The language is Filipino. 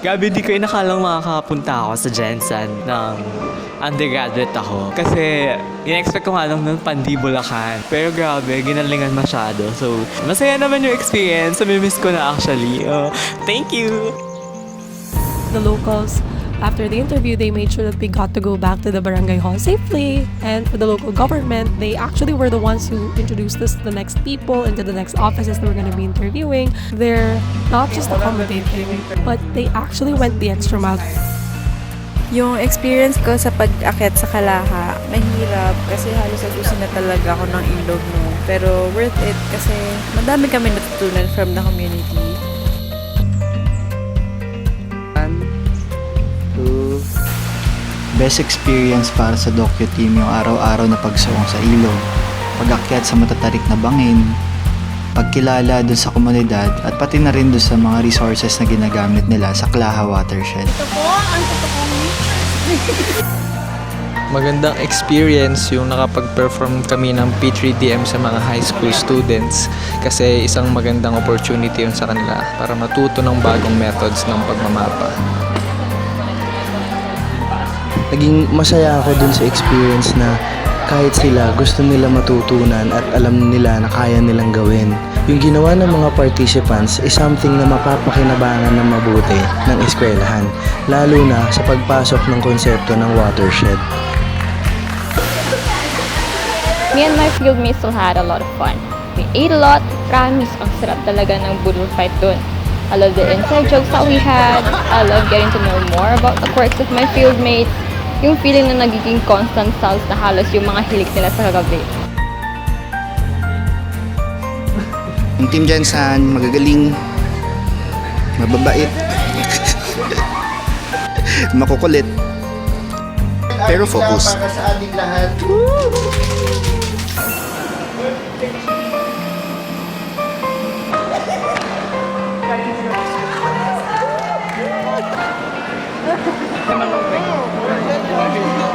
Gabi, di ko inakalang makakapunta ako sa Jensen ng undergraduate ako. Kasi, in-expect ko nga lang ng Pandibulacan. Pero grabe, ginalingan masyado. So, masaya naman yung experience. Namimiss ko na actually. Oh, thank you! the locals after the interview they made sure that we got to go back to the barangay hall safely and for the local government they actually were the ones who introduced us to the next people and to the next offices that we're going to be interviewing they're not just accommodating but they actually went the extra mile Yung experience ko sa pag-akit sa Kalaha, mahirap kasi halos agusin na talaga ako ng ilog no. Pero worth it kasi madami kami natutunan from the community. Best experience para sa docu team yung araw-araw na pagsuong sa ilog, pag-akyat sa matatarik na bangin, pagkilala dun sa komunidad at pati na rin dun sa mga resources na ginagamit nila sa Klaha Watershed. Magandang experience yung nakapag-perform kami ng P3DM sa mga high school students kasi isang magandang opportunity yun sa kanila para matuto ng bagong methods ng pagmamapa. Naging masaya ako dun sa experience na kahit sila gusto nila matutunan at alam nila na kaya nilang gawin. Yung ginawa ng mga participants is something na mapapakinabangan ng mabuti ng eskwelahan, lalo na sa pagpasok ng konsepto ng watershed. Me and my fieldmates still had a lot of fun. We ate a lot. Promise, ang sarap talaga ng budol fight dun. I love the inside jokes that we had. I love getting to know more about the quirks of my fieldmates. Yung feeling na nagiging constant selves na halos yung mga hilik nila sa kagabi. Yung team Jensan, magagaling, mababait, makukulit, pero focus. Thank you.